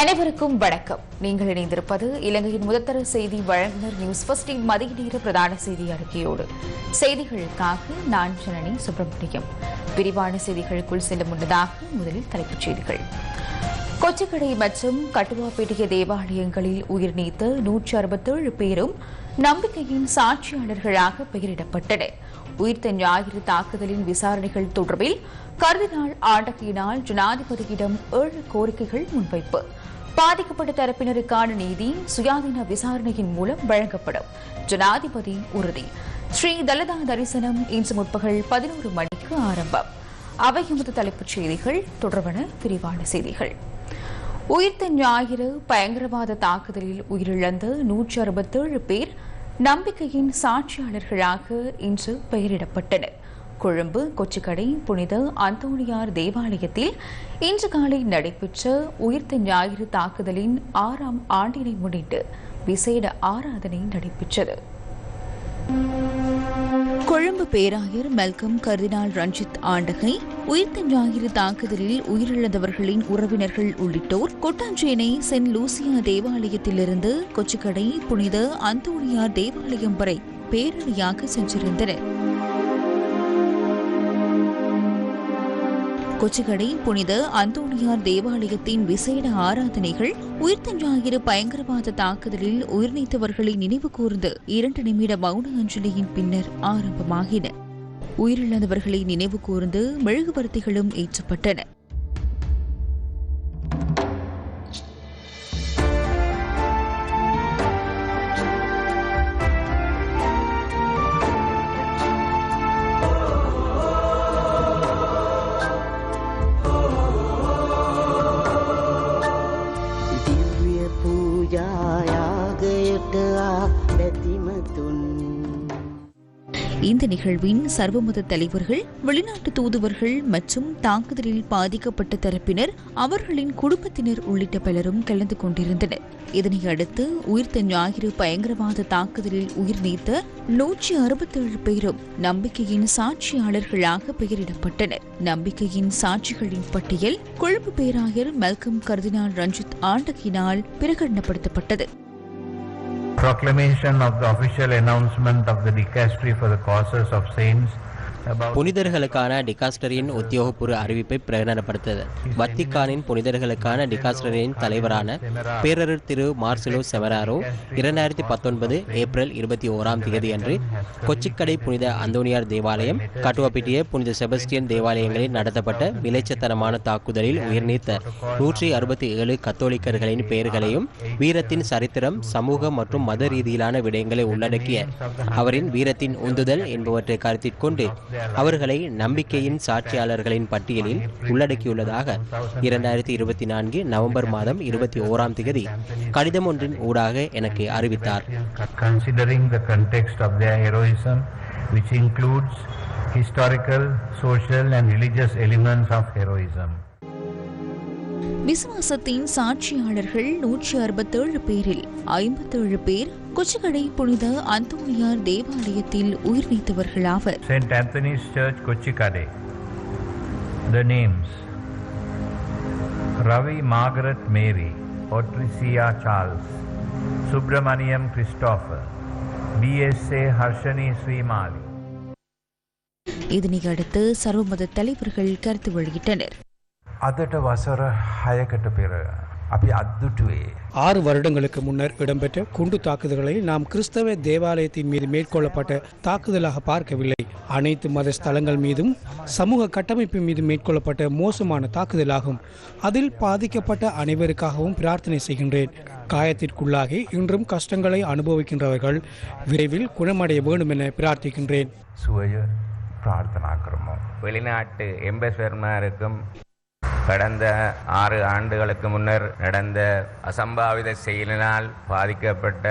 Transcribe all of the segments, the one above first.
அனைவருக்கும் வணக்கம். நீங்கள் இணைந்திருப்பது இலங்கையின் முதற்தர செய்தி வழங்குனர் நியூஸ் பஸ்டின் மதிய நேர பிரதான செய்தி அறிக்கையோடு. செய்திகளுக்காக நான் ஜனனி சுப்பிரமணியம். விரிவான செய்திகளுக்குள் செல்லும் முன்னதாக முதலில் தலைப்புச் செய்திகள். கொச்சிக்கடை மற்றும் கட்டுவாப்பேட்டிய தேவாலயங்களில் உயிர் நீத்த நூற்றி அறுபத்தேழு பேரும் நம்பிக்கையின் சாட்சியாளர்களாக பெயரிடப்பட்டன. உயிர்த்த ஞாயிறு தாக்குதலின் விசாரணைகள் தொடர்பில் கர்தினால் ஆண்டகையினால் ஜனாதிபதியிடம் ஏழு கோரிக்கைகள் முன்வைப்பு. பாதிக்கப்பட்ட தரப்பினருக்கான நீதி சுயாதீன விசாரணையின் மூலம் வழங்கப்படும். ஜனாதிபதி உறுதி. ஸ்ரீ தலதா தரிசனம் இன்று முற்பகல் பதினோரு மணிக்கு ஆரம்பம். அவை எமது தலைப்புச் செய்திகள். தொடர்பான விரிவான செய்திகள். உயிர்த்த ஞாயிறு பயங்கரவாத தாக்குதலில் உயிரிழந்த நூற்றி அறுபத்தேழு பேர் நம்பிக்கையின் சாட்சியாளர்களாக இன்று பெயரிடப்பட்டனர். கொழும்பு கொச்சிக்கடை புனித அந்தோணியார் தேவாலயத்தில் இன்று காலை நடைபெற்ற உயிர்த்த ஞாயிறு தாக்குதலின் ஆறாம் ஆண்டினை முன்னிட்டு விசேட ஆராதனை நடைபெற்றது. கொழும்பு பேராயர் மெல்கம் கர்தினால் ரஞ்சித் ஆண்டகை உயிர்த்த ஞாயிறு தாக்குதலில் உயிரிழந்தவர்களின் உறவினர்கள் உள்ளிட்டோர் கொட்டாஞ்சேனை சென்ட் லூசியா தேவாலயத்திலிருந்து கொச்சிக்கடை புனித அந்தோணியார் தேவாலயம் வரை பேரணியாக சென்றிருந்தனர். கொச்சிகடை புனித அந்தோணியார் தேவாலயத்தின் விசேட ஆராதனைகள் உயிர்த்த ஞாயிறு பயங்கரவாத தாக்குதலில் உயிர்நீத்தவர்களை நினைவு கூர்ந்து இரண்டு நிமிட மௌன அஞ்சலியின் பின்னர் ஆரம்பமாகின. உயிரிழந்தவர்களை நினைவு கூர்ந்து மெழுகுவர்த்திகளும் ஏற்றப்பட்டன. இந்த நிகழ்வின் சர்வமத தலைவர்கள் வெளிநாட்டு தூதுவர்கள் மற்றும் தாக்குதலில் பாதிக்கப்பட்ட தரப்பினர் அவர்களின் குடும்பத்தினர் உள்ளிட்ட பலரும் கலந்து கொண்டிருந்தனர். இதனை அடுத்து உயிர்த்த ஞாயிறு பயங்கரவாத தாக்குதலில் உயிர் நீத்த நூற்றி அறுபத்தேழு பேரும் நம்பிக்கையின் சாட்சியாளர்களாக பெயரிடப்பட்டனர். நம்பிக்கையின் சாட்சிகளின் பட்டியல் கொழும்பு பேராயர் மெல்கம் கர்தினால் ரஞ்சித் ஆண்டகினால் பிரகடனப்படுத்தப்பட்டது. Proclamation of the official announcement of the dicastery for the causes of saints புனிதர்களுக்கான டிகாஸ்டரியின் உத்தியோகபூர்வ அறிவிப்பை பிரகடனப்படுத்தது. வத்திக்கானின் புனிதர்களுக்கான டிகாஸ்டரியின் தலைவரான பேரரர் திரு மார்சிலோ செவராரோ இரண்டாயிரத்தி பத்தொன்பது ஏப்ரல் இருபத்தி ஓராம் தேதி அன்று கொச்சிக்கடை புனித அந்தோனியார் தேவாலயம் கட்டுவப்பிட்டிய புனித செபஸ்டியன் தேவாலயங்களில் நடத்தப்பட்ட விளைச்சத்தனமான தாக்குதலில் உயிர்நீத்த நூற்றி அறுபத்தி ஏழு கத்தோலிக்கர்களின் பெயர்களையும் வீரத்தின் சரித்திரம் சமூக மற்றும் மத ரீதியிலான விடயங்களை உள்ளடக்கிய அவரின் வீரத்தின் உந்துதல் என்பவற்றை கருத்தில் கொண்டு அவர்களை நம்பிக்கையின் சாட்சியாளர்களின் பட்டியலில் உள்ளடக்கியுள்ளதாக இரண்டாயிரத்தி இருபத்தி நான்கு நவம்பர் மாதம் இருபத்தி ஓராம் தேதி கடிதம் ஒன்றின் ஊடாக எனக்கு அறிவித்தார். Which includes historical social and religious elements of heroism. விசுவாசத்தின் சாட்சியாளர்கள் நூற்றி அறுபத்தேழு பேரில் ஐம்பத்தேழு பேர் கொச்சிக்கடை புனித அந்தோணியார் தேவாலயத்தில் உயிர் நீத்தவர்களாவர் St. Anthony's Church Kochikade the names Ravi Margaret Mary Patricia Charles Subramaniam Christopher BSA Harshani Srimali இதனை அடுத்து சர்வமத தலைவர்கள் கருத்து வெளியிட்டனர் අදට වසර හයකට පෙර අපි අත්දුටුවේ ஆறு வருடங்களுக்கு முன்னர் இடம்பெற்ற குண்டு தாக்குதல்களை நாம் கிறிஸ்தவ தேவாலயத்தின் மீது மேற்கொள்ளப்பட்ட தாக்குதலாக பார்க்கவில்லை அனைத்து மத ஸ்தலங்கள் மீதும் சமூக கட்டமைப்பு மீது மேற்கொள்ளப்பட்ட மோசமான தாக்குதலாகும் அதில் பாதிக்கப்பட்ட அனைவருக்காகவும் பிரார்த்தனை செய்கின்றேன் காயத்திற்குள்ளாகி இன்றும் கஷ்டங்களை அனுபவிக்கின்றவர்கள் விரைவில் குணமடைய வேண்டும் என பிரார்த்திக்கின்றேன் සුවය ප්‍රාර්ථනා කරමු. வெளிநாட்டு எம்பசர்மாருக்கும் கடந்த ஆறு ஆண்டுகளுக்கு முன்னர் நடந்த அசம்பாவித செயலினால் பாதிக்கப்பட்ட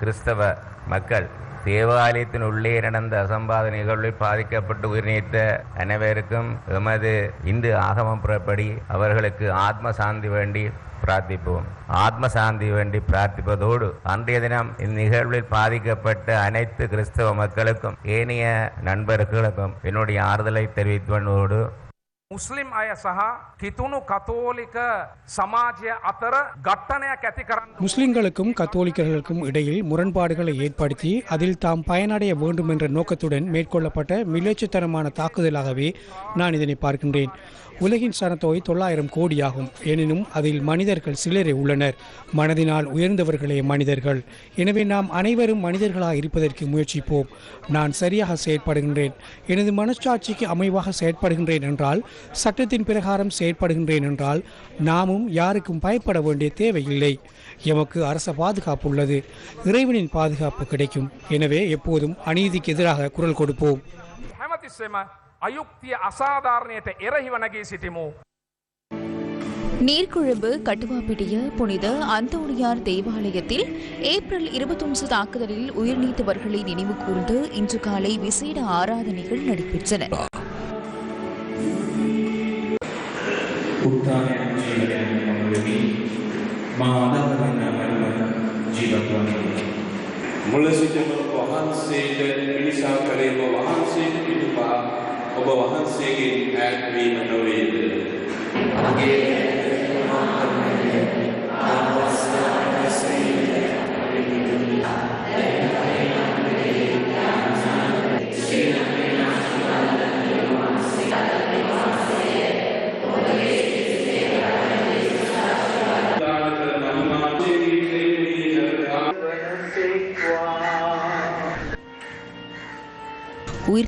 கிறிஸ்தவ மக்கள் தேவாலயத்தின் உள்ளே நடந்த அசம்பாத நிகழ்வில் பாதிக்கப்பட்டு உயிர்நீத்த அனைவருக்கும் எமது இந்து ஆகமம் புறப்படி அவர்களுக்கு ஆத்ம சாந்தி வேண்டி பிரார்த்திப்போம். ஆத்ம சாந்தி வேண்டி பிரார்த்திப்பதோடு அன்றைய தினம் இந்நிகழ்வில் பாதிக்கப்பட்ட அனைத்து கிறிஸ்தவ மக்களுக்கும் ஏனைய நண்பர்களுக்கும் என்னுடைய ஆறுதலை தெரிவிப்பதோடு මුස්ලිම් අය සහ කිතුුණු කතෝලික සමාජය අතර ගට්ටනයක් ඇති කරන්න முஸ்லிம்களுக்கும் கத்தோலிக்கர்களுக்கும் இடையில் முரண்பாடுகளை ஏற்படுத்தி அதில் தாம் பயனடைய வேண்டும் என்ற நோக்கத்துடன் மேற்கொள்ளப்பட்ட மிலேச்சத்தனமான தாக்குதலாகவே நான் இதனை பார்க்கின்றேன் உலகின் சனத்தொகை தொள்ளாயிரம் கோடியாகும். எனினும் அதில் மனிதர்கள் சிலரே உள்ளனர். மனதினால் உயர்ந்தவர்களே மனிதர்கள். எனவே நாம் அனைவரும் மனிதர்களாக இருப்பதற்கு முயற்சிப்போம். நான் சரியாக செயற்படுகின்றேன். எனது மனச்சாட்சிக்கு அமைவாக செயற்படுகின்றேன் என்றால் சட்டத்தின் பிரகாரம் செயற்படுகின்றேன் என்றால் நாமும் யாருக்கும் பயப்பட வேண்டிய தேவையில்லை. எமக்கு அரச பாதுகாப்பு உள்ளது. இறைவனின் பாதுகாப்பு கிடைக்கும். எனவே எப்போதும் அநீதிக்கு எதிராக குரல் கொடுப்போம். අයුක්තිය අසාධාරණයට එරහිව නැගී සිටිමු. நீர்க்குழம்பு கட்டுவாப்பிட்டிய புனித அந்தோணியார் தேவாலயத்தில் ஏப்ரல் இருபத்தொன்று தாக்குதலில் உயிர் நீத்தவர்களை நினைவு கூர்ந்து இன்று காலை விசேட ஆராதனைகள் நடைபெற்றன උත්තානයන් ජීවනයන් මඟලවී මා අදවරන්න ජීවත්වන්නේ. මුල සිටම වහන්සේට පිරිසා කළේම වහන්සේට පිටුපා ඔබ වහන්සේගෙන් ඈත් වීම නොවේද? මගේ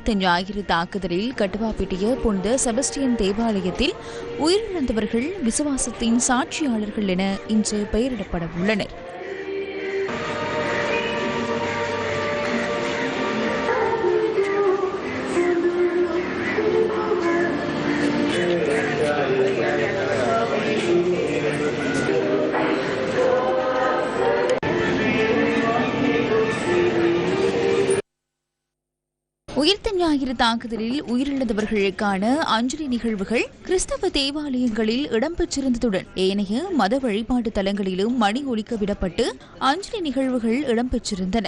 அடுத்த ஞாயிறு தாக்குதலில் கட்டுவாப்பிட்டிய புனித செபஸ்டியன் தேவாலயத்தில் உயிரிழந்தவர்கள் விசுவாசத்தின் சாட்சியாளர்கள் என இன்று பெயரிடப்பட உள்ளனர். ஞாயிறு தாக்குதலில் உயிரிழந்தவர்களுக்கான அஞ்சலி நிகழ்வுகள் கிறிஸ்தவ தேவாலயங்களில் இடம்பெற்றிருந்ததுடன் ஏனைய மத வழிபாட்டு தலங்களிலும் மணி ஒலிக்க விடப்பட்டு அஞ்சலி நிகழ்வுகள் இடம்பெற்றிருந்தன.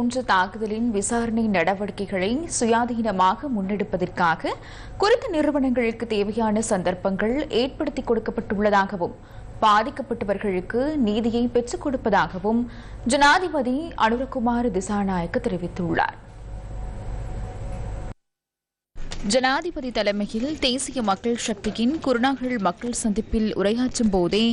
குன்று தாக்குதலின் விசாரணை நடவடிக்கைகளை சுயாதீனமாக முன்னெடுப்பதற்காக குறித்த நிறுவனங்களுக்கு தேவையான சந்தர்ப்பங்கள் ஏற்படுத்தி கொடுக்கப்பட்டுள்ளதாகவும் பாதிக்கப்பட்டவர்களுக்கு நீதியை பெற்றுக் கொடுப்பதாகவும் ஜனாதிபதி அனுரகுமார் திசாநாயக்க தெரிவித்துள்ளார். ஜனாதிபதி தலைமையில் தேசிய மக்கள் சக்தியின் குருநாகல் மக்கள் சந்திப்பில் உரையாற்றும் போதே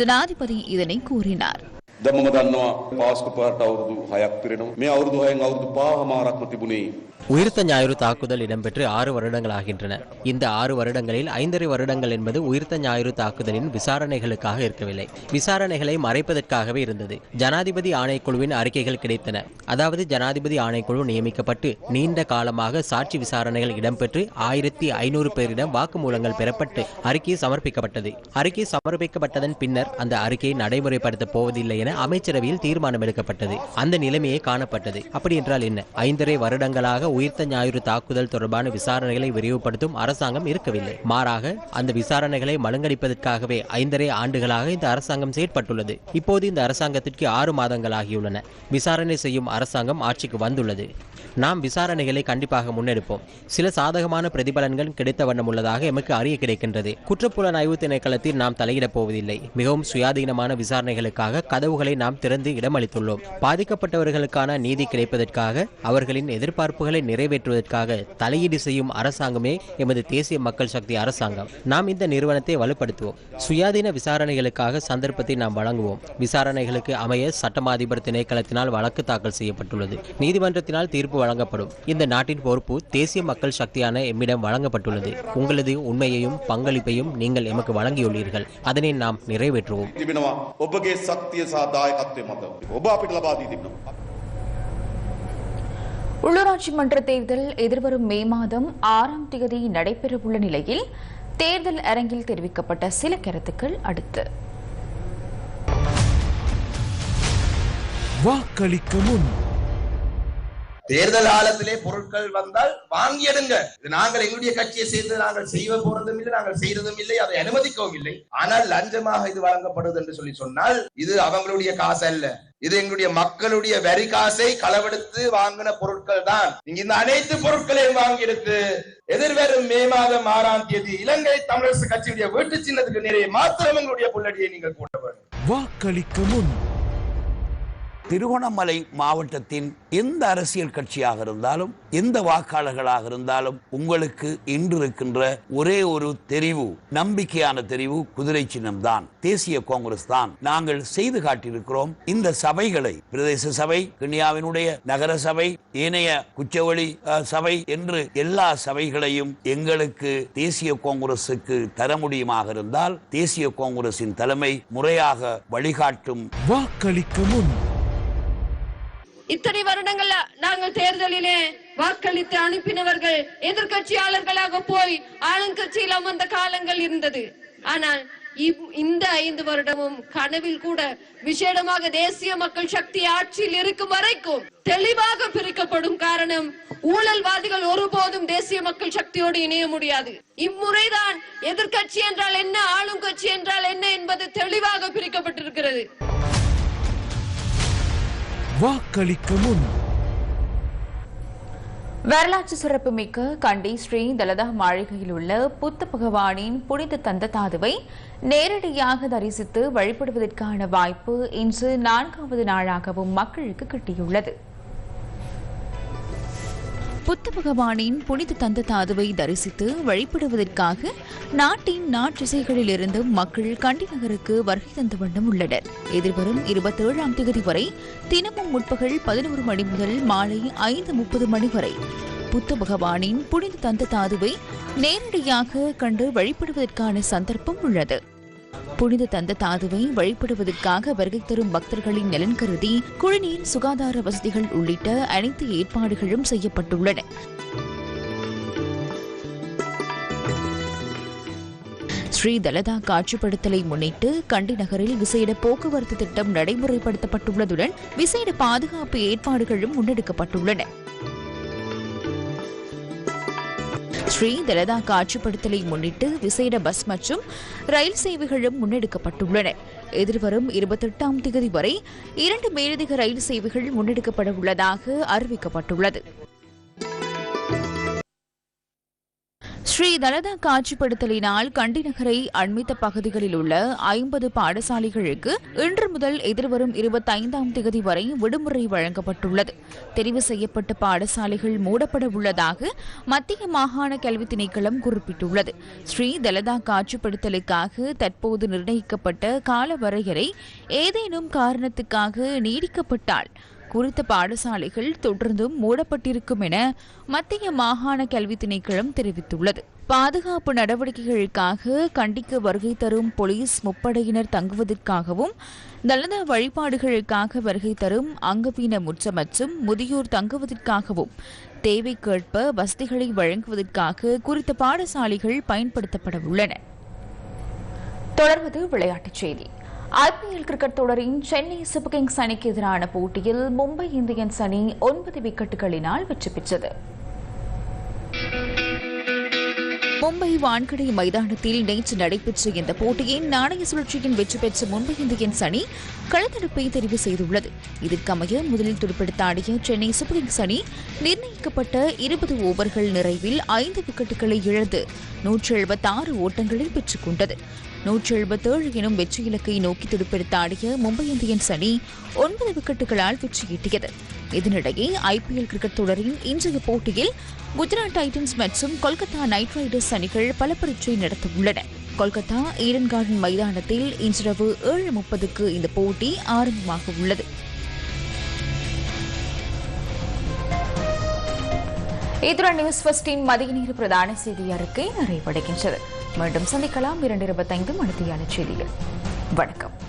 ஜனாதிபதி இதனை கூறினார். දැන් මම දන්නවා පාස්කු පාට අවුරුදු හයක් පිරෙනවා. මේ අවුරුදු හයෙන් අවුරුදු පහමාරක්ම තිබුණේ உயிர்த்த ஞாயிறு தாக்குதல் இடம்பெற்று ஆறு வருடங்கள் ஆகின்றன இந்த ஆறு வருடங்களில் ஐந்தரை வருடங்கள் என்பது உயிர்த்த ஞாயிறு தாக்குதலின் விசாரணைகளுக்காக இருக்கவில்லை விசாரணைகளை மறைப்பதற்காகவே இருந்தது ஜனாதிபதி ஆணைக்குழுவின் அறிக்கைகள் கிடைத்தன அதாவது ஜனாதிபதி ஆணைக்குழு நியமிக்கப்பட்டு நீண்ட காலமாக சாட்சி விசாரணைகள் இடம்பெற்று ஆயிரத்தி ஐநூறு பேரிடம் வாக்குமூலங்கள் பெறப்பட்டு அறிக்கை சமர்ப்பிக்கப்பட்டது அறிக்கை சமர்ப்பிக்கப்பட்டதன் பின்னர் அந்த அறிக்கையை நடைமுறைப்படுத்தப் போவதில்லை என அமைச்சரவையில் தீர்மானம் எடுக்கப்பட்டது அந்த நிலைமையே காணப்பட்டது. அப்படி என்றால் என்ன? ஐந்தரை வருடங்களாக உயிர்த்த ஞாயிறு தாக்குதல் தொடர்பான விசாரணைகளை விரிவுபடுத்தும் அரசாங்கம் இருக்கவில்லை. மாறாக அந்த விசாரணைகளை மழுங்கடிப்பதற்காகவே ஐந்தரை ஆண்டுகளாக இந்த அரசாங்கம் செயற்பட்டுள்ளது. இப்போது இந்த அரசாங்கத்திற்கு ஆறு மாதங்கள் ஆகியுள்ளன விசாரணை செய்யும் அரசாங்கம் ஆட்சிக்கு வந்துள்ளது. நாம் விசாரணைகளை கண்டிப்பாக முன்னெடுப்போம். சில சாதகமான பிரதிபலன்கள் கிடைத்த வண்ணம் உள்ளதாக எமக்கு அறிய கிடைக்கின்றது. குற்றப்புலனாய்வு திணைக்களத்தில் நாம் தலையிடப் போவதில்லை. மிகவும் சுயாதீனமான விசாரணைகளுக்காக கதவு கதவுகளை நாம் திறந்து இடமளித்துள்ளோம். பாதிக்கப்பட்டவர்களுக்கான நீதி கிடைப்பதற்காக அவர்களின் எதிர்பார்ப்புகளை நிறைவேற்றுவதற்காக தலையீடு செய்யும் அரசாங்கமே எமது தேசிய மக்கள் சக்தி அரசாங்கம். நாம் இந்த நிறுவனத்தை வலுப்படுத்துவோம். சுயாதீன விசாரணைகளுக்காக சந்தர்ப்பத்தை நாம் வழங்குவோம். விசாரணைகளுக்கு அமைய சட்டமாதிபர் திணைக்களத்தினால் வழக்கு தாக்கல் செய்யப்பட்டுள்ளது. நீதிமன்றத்தினால் தீர்ப்பு வழங்கப்படும். இந்த நாட்டின் பொறுப்பு தேசிய மக்கள் சக்தியான எம்மிடம் வழங்கப்பட்டுள்ளது. உங்களது உண்மையையும் பங்களிப்பையும் நீங்கள் எமக்கு வழங்கியுள்ளீர்கள். அதனை நாம் நிறைவேற்றுவோம். තිබෙනවා ඔබගේ ශක්තිය සහ දායකත්වය මත. ඔබ අපිට ලබා දී තිබෙනවා. உள்ளூராட்சி மன்ற தேர்தல் எதிர்வரும் மே மாதம் ஆறாம் தேதி நடைபெறவுள்ள நிலையில் தேர்தல் அரங்கில் தெரிவிக்கப்பட்ட சில கருத்துக்கள் அடுத்து வாக்களிக்க முன் தேர்தல் காலத்திலே பொருட்கள் வந்தால் வாங்கி எடுங்க இது நாங்கள் எங்களுடைய கட்சியை சேர்ந்து நாங்கள் செய்வ போறதும் இல்லை நாங்கள் செய்யறதும் இல்லை அதை அனுமதிக்கவும் இல்லை. ஆனால் லஞ்சமாக இது வழங்கப்படுது என்று சொல்லி சொன்னால் இது அவங்களுடைய காசு அல்ல. இது எங்களுடைய மக்களுடைய வரி காசை களவெடுத்து வாங்கின பொருட்கள் தான். இங்க இந்த அனைத்து பொருட்களையும் வாங்கி எடுத்து எதிர்வரும் மே மாதம் ஆறாம் தேதி இலங்கை தமிழரசு கட்சியுடைய வீட்டு சின்னத்துக்கு நிறைய மாத்திரம் எங்களுடைய புள்ளடியை நீங்கள் கூட்ட வேண்டும். வாக்களிக்க முன் திருகோணமலை மாவட்டத்தின் எந்த அரசியல் கட்சியாக இருந்தாலும் எந்த வாக்காளர்களாக இருந்தாலும் உங்களுக்கு இன்று இருக்கின்ற ஒரே ஒரு தெரிவு நம்பிக்கையான தெரிவு குதிரை சின்னம் தான் தேசிய காங்கிரஸ் தான் நாங்கள் செய்து காட்டியிருக்கிறோம். இந்த சபைகளை பிரதேச சபை கிண்ணியாவினுடைய நகர சபை ஏனைய குச்சவெளி சபை என்று எல்லா சபைகளையும் எங்களுக்கு தேசிய காங்கிரசுக்கு தர முடியுமாக இருந்தால் தேசிய காங்கிரசின் தலைமை முறையாக வழிகாட்டும். வாக்களிக்க முன் இத்தனை வருடங்கள்ல நாங்கள் தேர்தலிலே வாக்களித்து அனுப்பினவர்கள் எதிர்கட்சியாளர்களாக போய் ஆளுங்கட்சியில் அமர்ந்த காலங்கள் இருந்தது. ஆனால் இந்த ஐந்து வருடமும் கனவில் கூட விசேடமாக தேசிய மக்கள் சக்தி ஆட்சியில் இருக்கும் வரைக்கும் தெளிவாக பிரிக்கப்படும் காரணம் ஊழல்வாதிகள் ஒருபோதும் தேசிய மக்கள் சக்தியோடு இணைய முடியாது. இம்முறைதான் எதிர்க்கட்சி என்றால் என்ன ஆளும் கட்சி என்றால் என்ன என்பது தெளிவாக பிரிக்கப்பட்டிருக்கிறது. வாக்களிக்க முன். வரலாற்று சிறப்புமிக்க கண்டி ஸ்ரீ தலதா மாளிகையில் உள்ள புத்த பகவானின் புனித தந்த தாதுவை நேரடியாக தரிசித்து வழிபடுவதற்கான வாய்ப்பு இன்று நான்காவது நாளாகவும் மக்களுக்கு கிட்டியுள்ளது. புத்த பகவானின் புனித தந்த தாதுவை தரிசித்து வழிபடுவதற்காக நாட்டின் நாற்றிசைகளிலிருந்து மக்கள் கண்டி நகருக்கு வருகை தந்த வண்ணம் உள்ளனர். எதிர்வரும் இருபத்தேழாம் தேதி வரை தினமும் முற்பகல் பதினோரு மணி முதல் மாலை ஐந்து முப்பது மணி வரை புத்த பகவானின் புனித தந்த தாதுவை நேரடியாக கண்டு வழிபடுவதற்கான சந்தர்ப்பம் உள்ளது. புனித தந்த தாதுவை வழிபடுவதற்காக வருகை தரும் பக்தர்களின் நலன் கருதி குடிநீர் சுகாதார வசதிகள் உள்ளிட்ட அனைத்து ஏற்பாடுகளும் செய்யப்பட்டுள்ளன. ஸ்ரீ தலதா காட்சிப்படுத்தலை முன்னிட்டு கண்டி நகரில் விசேட போக்குவரத்து திட்டம் நடைமுறைப்படுத்தப்பட்டுள்ளதுடன் விசேட பாதுகாப்பு ஏற்பாடுகளும் முன்னெடுக்கப்பட்டுள்ளன. ஸ்ரீ தலதா காட்சிப்படுத்தலை முன்னிட்டு விசேட பஸ் மற்றும் ரயில் சேவைகளும் முன்னெடுக்கப்பட்டுள்ளன. எதிர்வரும் இருபத்தெட்டாம் தேதி வரை இரண்டு மேலதிக ரயில் சேவைகள் முன்னெடுக்கப்பட உள்ளதாக அறிவிக்கப்பட்டுள்ளது. ஸ்ரீ தலதா காட்சிப்படுத்தலினால் கண்டி நகரை அண்மித்த பகுதிகளில் உள்ள ஐம்பது பாடசாலைகளுக்கு இன்று முதல் எதிர்வரும் இருபத்தைந்தாம் தேதி வரை விடுமுறை வழங்கப்பட்டுள்ளது. தெரிவு செய்யப்பட்ட பாடசாலைகள் மூடப்பட உள்ளதாக மத்திய மாகாண கல்வி திணைக்களம் குறிப்பிட்டுள்ளது. ஸ்ரீ தலதா காட்சிப்படுத்தலுக்காக தற்போது நிர்ணயிக்கப்பட்ட கால வரையறை ஏதேனும் காரணத்துக்காக நீடிக்கப்பட்டால் குறித்த பாடசாலைகள் தொடர்ந்தும் மூடப்பட்டிருக்கும் என மத்திய மாகாண கல்வி திணைக்களம் தெரிவித்துள்ளது. பாதுகாப்பு நடவடிக்கைகளுக்காக கண்டிக்கு வருகை தரும் போலீஸ் முப்படையினர் தங்குவதற்காகவும் தலத வழிபாடுகளுக்காக வருகை தரும் அங்கவீன முற்ற மற்றும் முதியோர் தங்குவதற்காகவும் தேவைக்கேற்ப வசதிகளை வழங்குவதற்காக குறித்த பாடசாலைகள் பயன்படுத்தப்பட உள்ளன. தொடர்வது விளையாட்டுச் செய்தி. ஐபிஎல் கிரிக்கெட் தொடரின் சென்னை சூப்பர் கிங்ஸ் அணிக்கு எதிரான போட்டியில் மும்பை இந்தியன்ஸ் அணி ஒன்பது விக்கெட்டுகளினால் வெற்றி பெற்றது. மும்பை வான்கடை மைதானத்தில் நேற்று நடைபெற்ற இந்த போட்டியின் நாணய சுழற்சியின் வெற்றி பெற்ற மும்பை இந்தியன்ஸ் அணி களத்தடுப்பை தெரிவு செய்துள்ளது. இதற்கமைய முதலில் துடுப்பெடுத்த ஆடிய சென்னை சூப்பர் கிங்ஸ் அணி நிர்ணயிக்கப்பட்ட இருபது ஓவர்கள் நிறைவில் ஐந்து விக்கெட்டுகளை இழந்து நூற்றி எழுபத்தாறு ஓட்டங்களை பெற்றுக் கொண்டது. நூற்றி எழுபத்தேழு எனும் வெற்றி இலக்கை நோக்கி துடுப்பெடுத்தாடிய மும்பை இந்தியன்ஸ் அணி ஒன்பது விக்கெட்டுகளால் வெற்றியீட்டியது இதனிடையே ஐபிஎல் கிரிக்கெட் தொடரின் இன்றைய போட்டியில் குஜராத் டைட்டன்ஸ் மற்றும் கொல்கத்தா நைட் ரைடர்ஸ் அணிகள் பல பரீட்சை நடத்தவுள்ளன. கொல்கத்தா ஈடன் கார்டன் மைதானத்தில் இன்றிரவு ஏழு முப்பதுக்கு இந்த போட்டி ஆரம்பமாக உள்ளது. இத்துடன் நியூஸ் ஃபஸ்டின் மதிய நேர பிரதான செய்தி அறிக்கை நிறைவடைகின்றது. மீண்டும் சந்திக்கலாம் இரண்டு இருபத்தைந்து மணித்தியான செய்தியில். வணக்கம்.